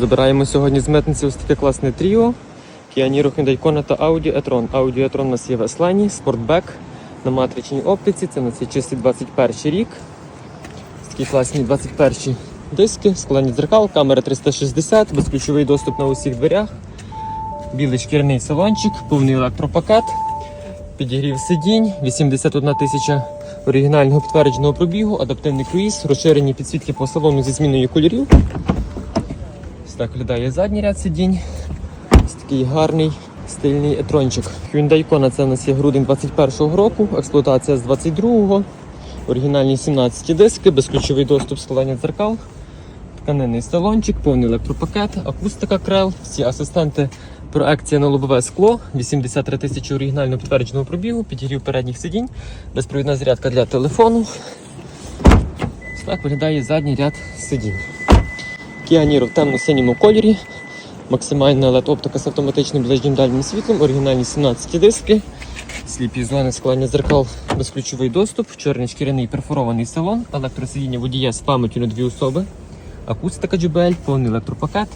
Забираємо сьогодні з митниці ось таке класне тріо. Kia Niro Hyundai Kona та Audi e-tron. Audi e-tron у нас є в S-Line, спортбек на матричній оптиці. Це нас є чистий 21 рік. Такі класні 21 диски, складені дзеркал, камера 360, безключовий доступ на усіх дверях. Білий шкіряний салончик, повний електропакет, підігрів сидінь, 81 тисяча оригінального підтвердженого пробігу, адаптивний круїз, розширені підсвітки по салону зі зміною кольорів. Так виглядає задній ряд сидінь. Ось такий гарний стильний етрончик. Hyundai Kona це у нас є грудень 21-го року, експлуатація з 22-го, оригінальні 17 диски, безключовий доступ складання дзеркал, тканинний салончик, повний електропакет, акустика крел, всі асистенти, проекція на лобове скло, 83 тисячі оригінально підтвердженого пробігу, підігрів передніх сидінь, безпровідна зарядка для телефону. Ось так виглядає задній ряд сидінь. Kia в темно-синьому кольорі. Максимальна LED оптика з автоматичним ближнім дальнім світлом, оригінальні 17 диски, сліпі зони складання зеркал, безключовий доступ, чорний шкіряний перфорований салон, електросидіння водія з пам'яттю на дві особи, акустика JBL, повний електропакет,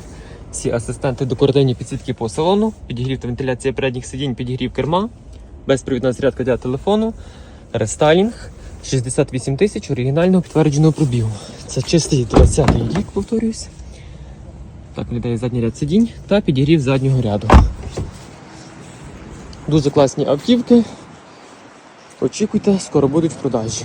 всі асистенти декоративні підсвітки по салону, підігрів та вентиляція передніх сидінь, підігрів керма, безпровідна зарядка для телефону, рестайлінг, 68 тисяч оригінального підтвердженого пробігу. Це чистий 20-й рік, повторююсь. Так виглядає задній ряд сидінь та підігрів заднього ряду. Дуже класні автівки. Очікуйте, скоро будуть в продажі.